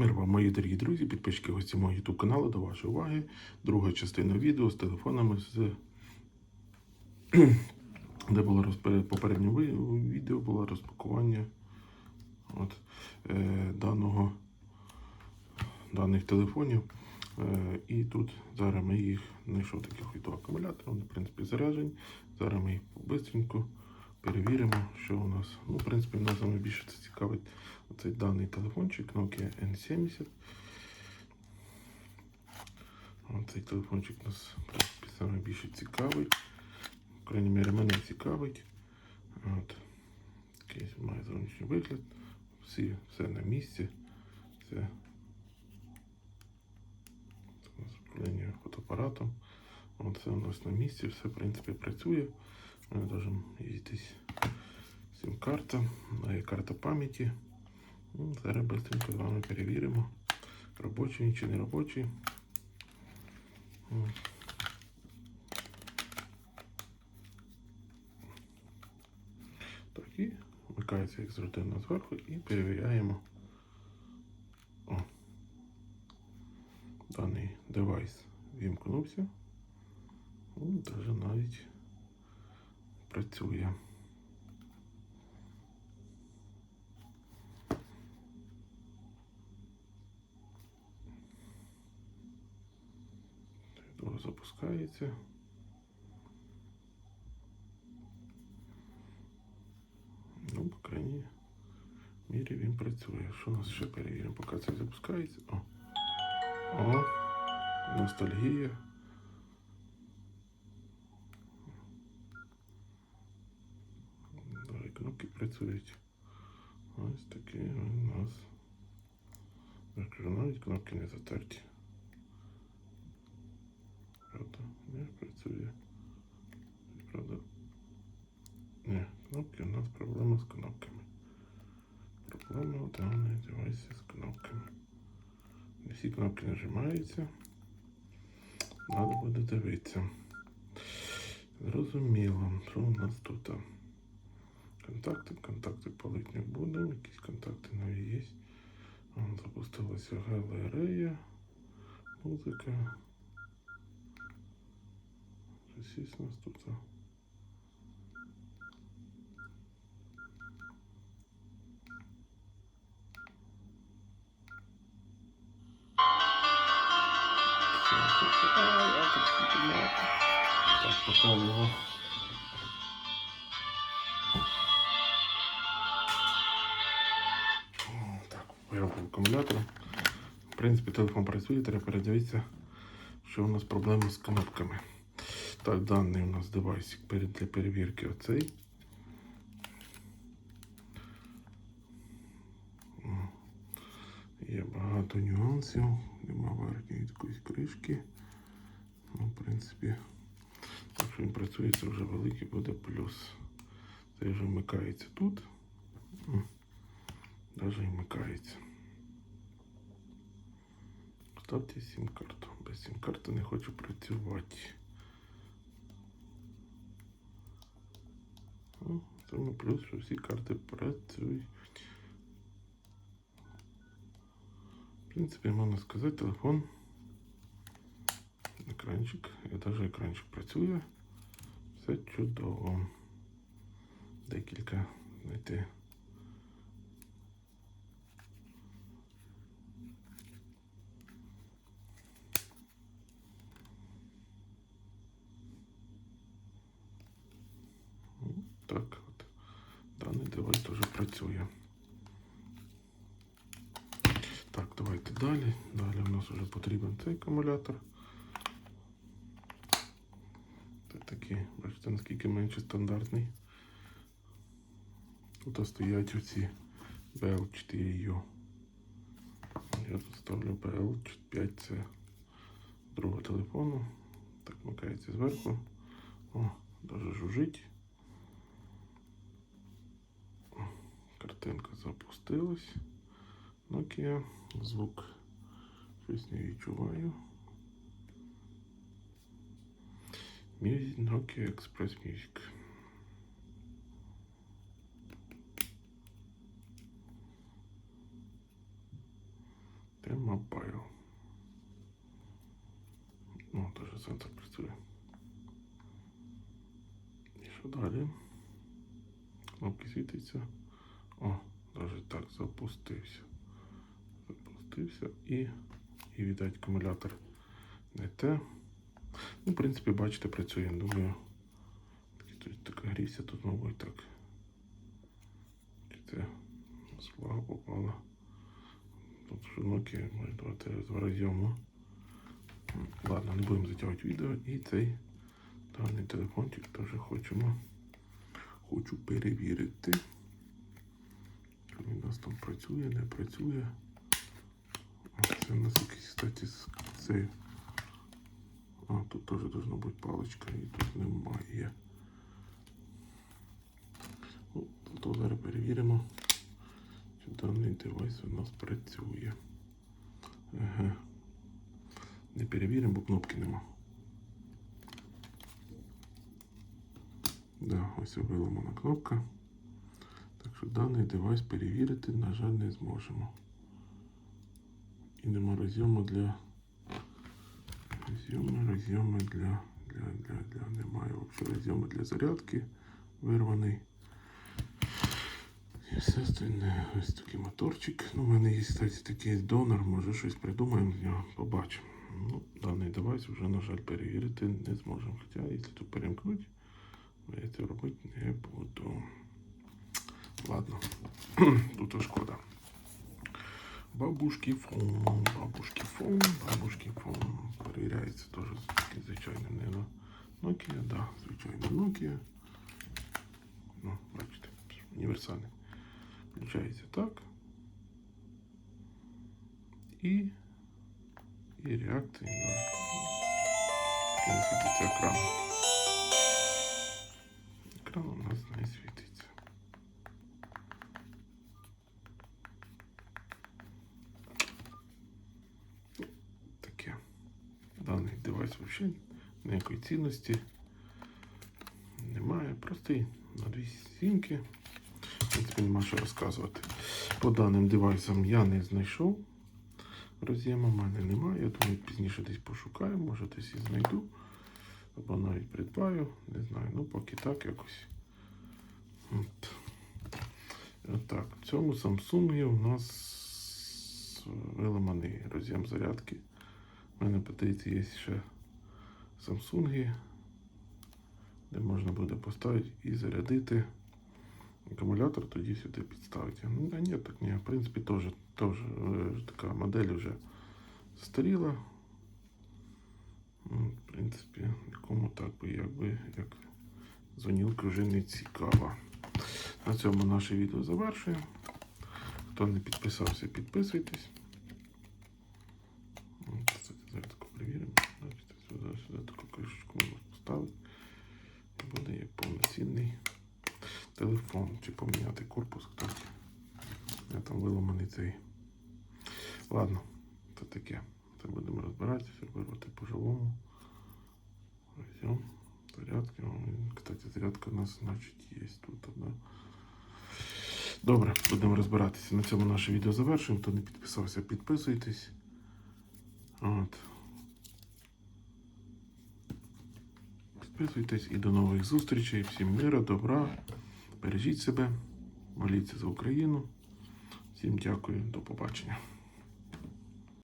Мир вам, мої дорогі друзі, підписчики гості мого YouTube каналу, до вашої уваги. Друга частина відео з телефонами, з... де було розпе- попереднє відео було розпакування от, е, даного, даних телефонів. Е, і тут зараз ми їх знайшов таких від акумуляторів, вони, в принципі, заряджені. Зараз ми їх бистренько перевіримо, що у нас. Ну, в принципі, нас найбільше це цікавить оцей даний телефончик Nokia N70. Цей телефончик нас в принципі, найбільше цікавий. В крайній мірі мене цікавить. От. Такий має зовнішній вигляд. Всі, все на місці. Це управління фотоапаратом. От Все у нас на місці, все в принципі працює. Ми можемо їздити сим-карта, є карта пам'яті. Ну, Зараз швидко з вами перевіримо, робочий чи не робочий. Так, і вмикається як завжди на зверху і перевіряємо. О. Даний девайс вімкнувся. Ну, навіть працює. Запускається. Ну, по крайній мірі він працює. Що у нас ще перевіримо, поки це запускається? О, О ностальгія. Давай кнопки працюють. Ось такі у нас. Навіть кнопки не затерті. Правда, не працює. Правда. Не, кнопки у нас проблема з кнопками. Проблема у даної девайсі з кнопками. Не всі кнопки нажимаються. Надо буде дивитися. Зрозуміло, що у нас тут? Контакти, контакти палить не будемо, якісь контакти нові є. Запустилася галерея, музика. Щось нас тут. Так, поки його. Появку акумулятора. В принципі, телефон працює, треба передивитися, що у нас проблема з кнопками. Так, даний у нас девайсик для перевірки оцей. Є багато нюансів, нема верхньої якоїсь кришки. Ну, в принципі, якщо він працює, це вже великий буде плюс. Це вже вмикається тут. І вмикається. Ставте сім-карту. Без сім-карти не хочу працювати. Ну, плюс, що всі карти працюють. В принципі, можна сказати, телефон. Екранчик. І навіть екранчик працює. Все чудово. Декілька знайти. Ну, Так, от. Даний девайс теж працює. Так, давайте далі. Далі в нас вже потрібен цей акумулятор. Це такий, бачите, наскільки менше стандартний. Тут стоять оці BL4U. Я тут ставлю BL5, це другого телефону. Так, вмикається зверху. О, даже жужить. Картинка запустилась. Nokia. Звук щось не відчуваю. Music Nokia Express Music. T-Mobile. Ну, теж сенсор працює. І що далі? Кнопки світяться. О, навіть так запустився. Запустився і, і віддать акумулятор не те. Ну, в принципі, бачите, працює. Думаю, тут така грівся, тут, мабуть, так. Чи це з попала. Тут Nokia може давати розйому. Ладно, не будемо затягувати відео. І цей даний телефончик теж хочемо. Хочу перевірити. Нас там працює, не працює. Це у нас якийсь, кстати, цей. А, тут теж должна бути паличка, і тут немає. Ну, то зараз перевіримо, чи даний девайс у нас працює. Ага. Не перевіримо, бо кнопки нема. Да, ось виламана кнопка. Що даний девайс перевірити, на жаль, не зможемо. І нема розйому для. Розйоми, розйоми для. Для, для, для. Немає взагалі розйому для зарядки. Вирваний. І все остальне. Ось такий моторчик. Ну, у мене є, кстати, такий донор, може щось придумаємо з нього, побачимо. Ну, даний девайс вже, на жаль, перевірити не зможемо. Хоча, якщо тут перемкнути, я це робити не буду. Ладно, тут шкода. Бабушки фон, бабушки фон, бабушки фон. Перевіряється теж такий звичайний не на Nokia, да, звичайний Nokia. Ну, бачите, універсальний. Включається так. І, і реакції на не світиться екран. Екран у нас не світиться. Девайс ніякої цінності немає. Простий на дві сімки. В принципі, нема що розказувати. По даним девайсам я не знайшов. Роз'єма в мене немає. Я думаю, пізніше десь пошукаю, може десь і знайду. Або навіть придбаю. Не знаю. Ну, поки так якось. От. Так, в цьому Samsung у нас виламаний роз'єм зарядки. У мене подається є ще Samsung, де можна буде поставити і зарядити акумулятор, тоді сюди підставити. Ну, а ні, так ні. В принципі, теж, теж е, така модель вже застаріла. Ну, В принципі, нікому так би якби як дзвонілка вже не цікава. На цьому наше відео завершуємо. Хто не підписався, підписуйтесь. От, кстати, Зараз таку перевіримо. Бачите, Сюди, сюди таку кришечку можна поставити. Буде як повноцінний телефон. Чи поміняти корпус, кстати. Я там виламаний цей. Ладно, це таке. Це будемо розбиратися, вирвати по-живому. Зарядка. Кстати, зарядка у нас, значить, є тут одна. Добре, будемо розбиратися. На цьому наше відео завершуємо. Хто не підписався, підписуйтесь. От. Підписуйтесь і до нових зустрічей. Всім мира, добра. Бережіть себе, моліться за Україну. Всім дякую, до побачення.